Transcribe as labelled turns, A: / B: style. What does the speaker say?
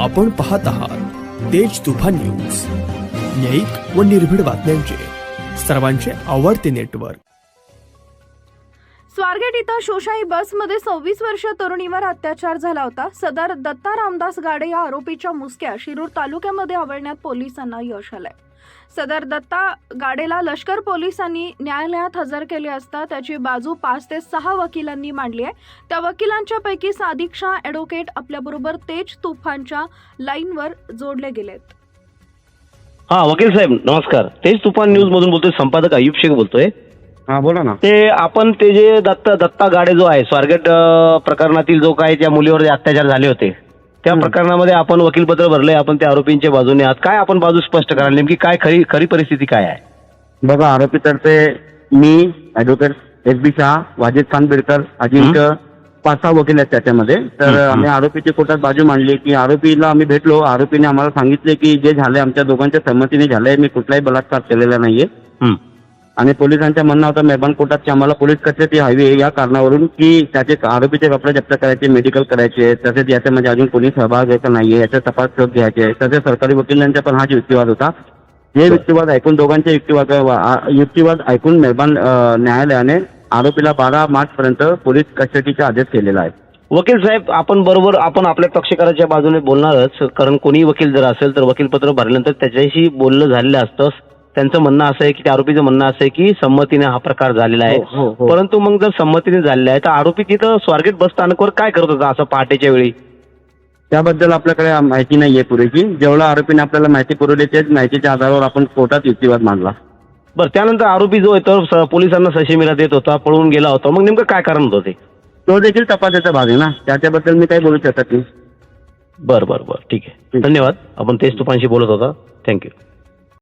A: आपण पाहत आहात तेज तुफान न्यूज. न्यायिक व निर्भीड बातम्यांचे. सर्वांचे आवडते नेटवर्क.
B: स्वारगेट इथं शोशाई बसमध्ये सव्वीस वर्ष तरुणीवर अत्याचार झाला होता. सदर दत्ता रामदास गाडे या आरोपीच्या मुसक्या शिरूर तालुक्यामध्ये आवळण्यात पोलिसांना यश आलंय. सदर दत्ता गाडेला लष्कर पोलिसांनी न्यायालयात हजर केले असता त्याची बाजू पाच ते सहा वकिलांनी मांडली आहे. त्या वकिलांच्या पैकी शाह ॲडव्होकेट आपल्याबरोबर तेज तुफानच्या लाईनवर जोडले गेलेत.
C: हा वकील साहेब नमस्कार. तेच तुफान न्यूज मधून बोलतोय संपादक अयुब शेख बोलतोय.
D: हा बोला ना.
C: ते आपण ते जे दत्त दत्ता गाडे जो आहे स्वारगेट अं, प्रकरणातील जो काही त्या मुलीवर जे अत्याचार झाले होते त्या प्रकरणामध्ये आपण वकीलपत्र भरलंय आपण त्या आरोपींच्या बाजूने आहात. काय आपण बाजू स्पष्ट कराल? नेमकी काय खरी खरी परिस्थिती काय आहे?
D: बघा आरोपीतर्फे मी advocate S B Shah Wajid Khan Bidkar Ajinkya पाच सहा वकील आहेत त्याच्यामध्ये. तर. आम्ही आरोपीची कोर्टात बाजू मांडली की आरोपीला आम्ही भेटलो. आरोपीने आम्हाला सांगितले की जे झाले आमच्या दोघांच्या संमतीने झालंय. मी कुठलाही बलात्कार केलेला नाहीये. आणि पोलिसांच्या म्हणणं होतं मेहरबान कोर्टात की आम्हाला पोलीस कचेरी हवी आहे या कारणावरून की त्याचे आरोपीचे कपडे जप्त करायचे मेडिकल करायचे तसेच याच्यामध्ये अजून कोणी सहभाग घ्यायचा नाहीये याचा तपास शोध घ्यायचे तसेच सरकारी वकिलांचा पण हा युक्तिवाद होता. हे युक्तिवाद ऐकून दोघांचे युक्तिवाद युक्तिवाद ऐकून मेहरबान अं, न्यायालयाने आरोपीला बारा मार्च पर्यंत पोलीस कस्टडीचा आदेश केलेला आहे.
C: वकील साहेब आपण बरोबर आपण आपल्या पक्षकाराच्या बाजूने बोलणारच कारण कोणी वकील जर असेल तर वकीलपत्र भरल्यानंतर त्याच्याशी बोलणं झालेलं असतं. त्यांचं म्हणणं असं आहे की त्या आरोपीचं म्हणणं असं आहे की संमतीने हा प्रकार झालेला
D: हो, हो,
C: आहे
D: हो.
C: परंतु मग जर संमतीने झालेला आहे तर आरोपी तिथं स्वारगेट बस स्थानकावर काय करत होता असं पहाटेच्या वेळी?
D: त्याबद्दल आपल्याकडे माहिती नाहीये पुरेशी. जेवढा आरोपीने आपल्याला माहिती पुरवली तेच माहितीच्या आधारावर आपण कोर्टात युक्तिवाद मांडला.
C: बरं त्यानंतर आरोपी जो आहे पोलिसांना सशिमीला देत होता पळून गेला होता. मग नेमकं काय कारण होतं ते?
D: तो देखील तपासाचा भाग आहे ना. त्याच्याबद्दल मी काही बोलू शकत नाही.
C: बरं बरं बरं. ठीक आहे. धन्यवाद. आपण तेच तुफानशी बोलत होता. थँक्यू